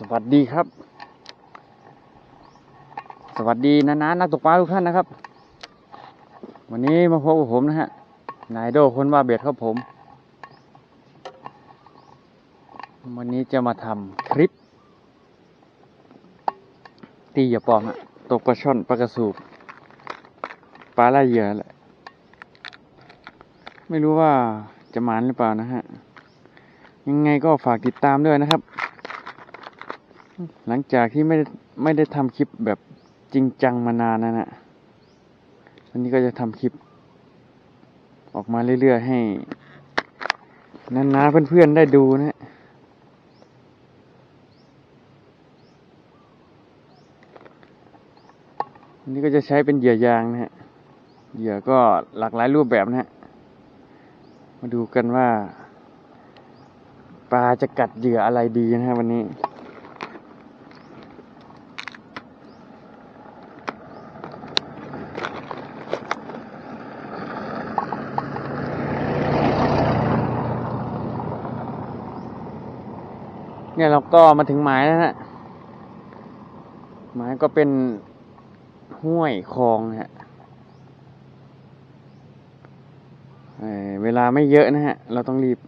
สวัสดีครับ สวัสดีนะนะนักตกปลาทุกท่านนะครับ วันนี้มาพบกับผมนะฮะนายโดคนว่าเบียดครับผม วันนี้จะมาทำคลิป ตีอย่าปลอมฮะตกปลาช่อนปลากระสูบปลาลายเหยื่อแหละไม่รู้ว่าจะมานหรือเปล่านะฮะยังไงก็ฝากติดตามด้วยนะครับ หลังจากที่ไม่ได้ไม่ได้ทำคลิปแบบจริงจังมานานนะนะวันนี้ก็จะทำคลิป ออกมาเรื่อยๆให้นาๆเพื่อนๆได้ดูนะฮะวันนี้ก็จะใช้เป็นเหยื่อยางนะฮะ เหยื่อก็หลากหลายรูปแบบนะฮะ มาดูกันว่าปลาจะกัดเหยื่ออะไรดีนะฮะวันนี้ เนี่ยเราก็มาถึงหมายแล้วนะหมายก็เป็นห้วยคลองนะฮะเอ่อเวลาไม่เยอะนะฮะ เราต้องรีบ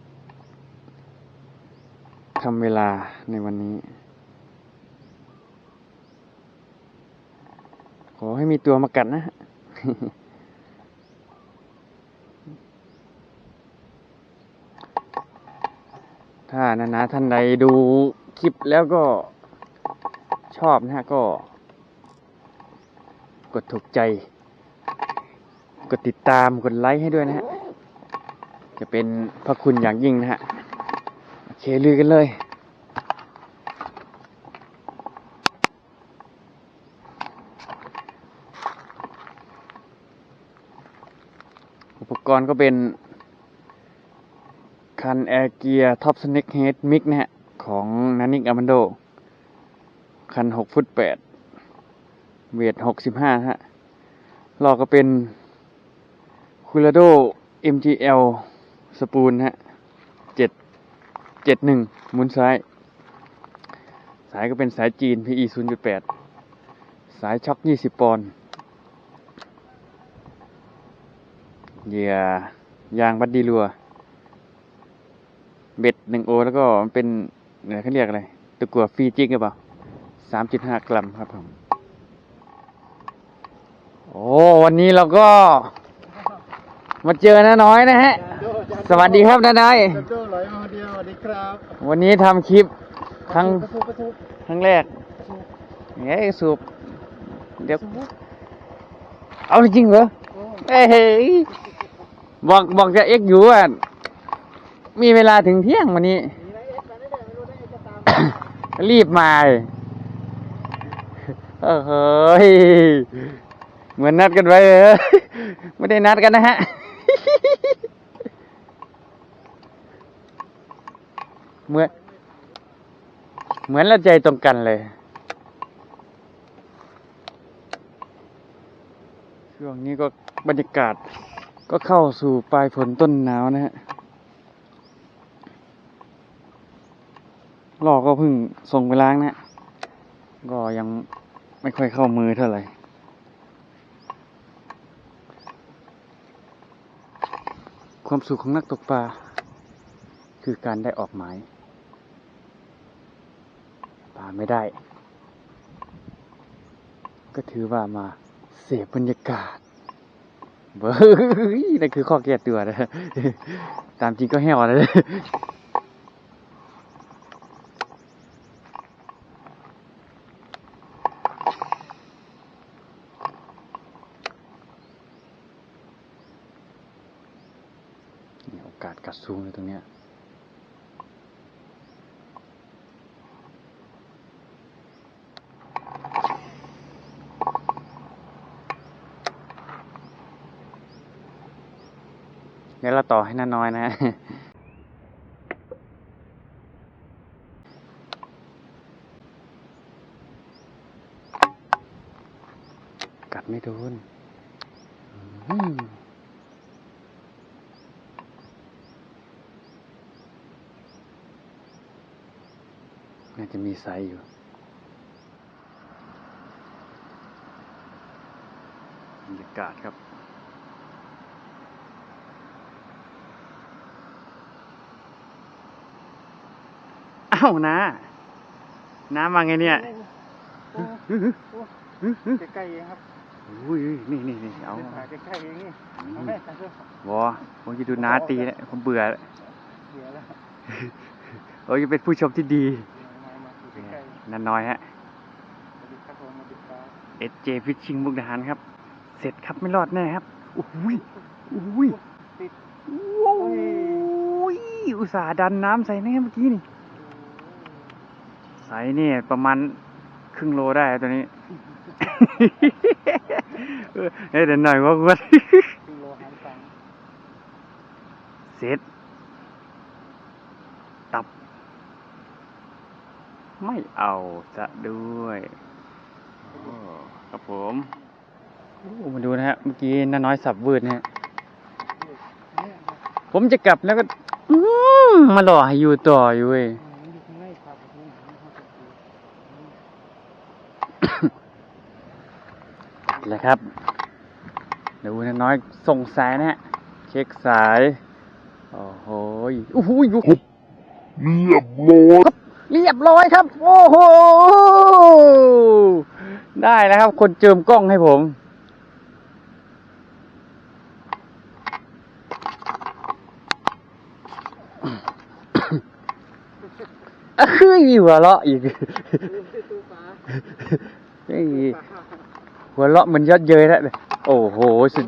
ทำเวลาในวันนี้ ขอให้มีตัวมากัดนะฮะ ถ้านานาท่านใดดูคลิปแล้วก็ชอบนะฮะก็ กดถูกใจ กดติดตามกดไลค์ให้ด้วยนะฮะ จะเป็นพระคุณอย่างยิ่งนะฮะ โอเคลุยกันเลยอุปกรณ์ก็เป็น คันแอร์เกียร์ท็อปสเน็กเฮดมิกนะฮะ ของนานิกอามันโด คันหกฟุตแปดเวทหกสิบห้าฮะลอกก็เป็นคูลาโด MGL สปูนฮะเจ็ดเจ็ดหนึ่งหมุนซ้าย สายก็เป็นสายจีน PE ศูนย์จุดแปดสายช็อคยี่สิบปอนด์เหยื่อยางบัดดีรัว เบ็ดหนึ่งโอแล้วก็มันเป็นอะไรเขาเรียกอะไรตะกั่วฟรีจิกหรือเปล่าสามจุดห้ากรัมครับผมโอ้วันนี้เราก็ มาเจอน้าน้อยนะฮะ สวัสดีครับน้าน้อยโจ้ไหลมาเดียวสวัสดีครับวันนี้ทำคลิปครั้งกระทุกกระทุกครั้งแรกเฮ้ยสูบเดี๋ยวเอาจริงเหรอโอ้เอ้ยบอกบอกจะเอ็กอยู่อะ มีเวลาถึงเที่ยงวันนี้ รีบมาเลยเออเฮ้ยเหมือนนัดกันไว้เออไม่ได้นัดกันนะฮะเหมือนเหมือนเราใจตรงกันเลยช่วงนี้ก็บรรยากาศก็เข้าสู่ปลายฝนต้นหนาวนะฮะ ลอกก็เพิ่งส่งไปล้างนะ ก็ยังไม่ค่อยเข้ามือเท่าไหร่ความสุขของนักตกปลาคือการได้ออกหมายปลาไม่ได้ ก็ถือว่ามาเสพบรรยากาศเบ้ยนั่นคือข้อแก้ตัวนะตามจริงก็แห้วนะ นี่โอกาสกัดซูงเลยตรงเนี้ยเดี๋ยวเราต่อให้น้าน้อยนะ ไม่โดนน่าจะมีไซส์อยู่บรรยากาศครับอ้าวนะ น้ำมาไงเนี่ย ใกล้ๆเองครับ อุ้ยนี่นี่นี่เอาถ่ายใกล้ๆเองนี่เอาแม่ถ่ายเถอะวอผมจะดูน้าตีแล้วผมเบื่อแล้วเดี๋ยวแล้วโอ้ยเป็นผู้ชมที่ดีมามาอยู่ใกล้ๆนันน้อยฮะสวัสดีครับผมสวัสดีครับเอเจฟิชชิงมุกดาหารครับ เสร็จครับไม่รอดแน่ครับอุ้ยอุ้ยติดโอ้ยอุตส่าห์ดันน้ำใส่แน่เมื่อกี้นี่ใส่เนี่ยประมาณครึ่งโลได้ตัวนี้ เออเอ้ยเดี๋ยวหน่อยว่าว่ากิโลหันสังเสร็จตับ ไม่เอาจะด้วยโอ้ครับผมโอ้มาดูนะฮะ เมื่อกี้น้าน้อยสับวืดนะฮะเนี่ยผมจะกลับแล้วก็อืมมาหล่อให้อยู่ต่ออยู่เว้ย มันอยู่ข้างในครับผมหันเข้าไป ดูแหละครับ ดูน้าน้อยส่งสายนะฮะ เช็คสาย โอ้โหยโอ้โหยเรียบร้อยครับ เรียบร้อยครับ โอ้โห ได้แล้วครับ คนเจิมกล้องให้ผมอะคือหัวเราะอีกดูที่ตู้ฟ้าเฮ้ย หัวเราะเหมันยอดเยยแล้วเนี่ยโอ้โหสุด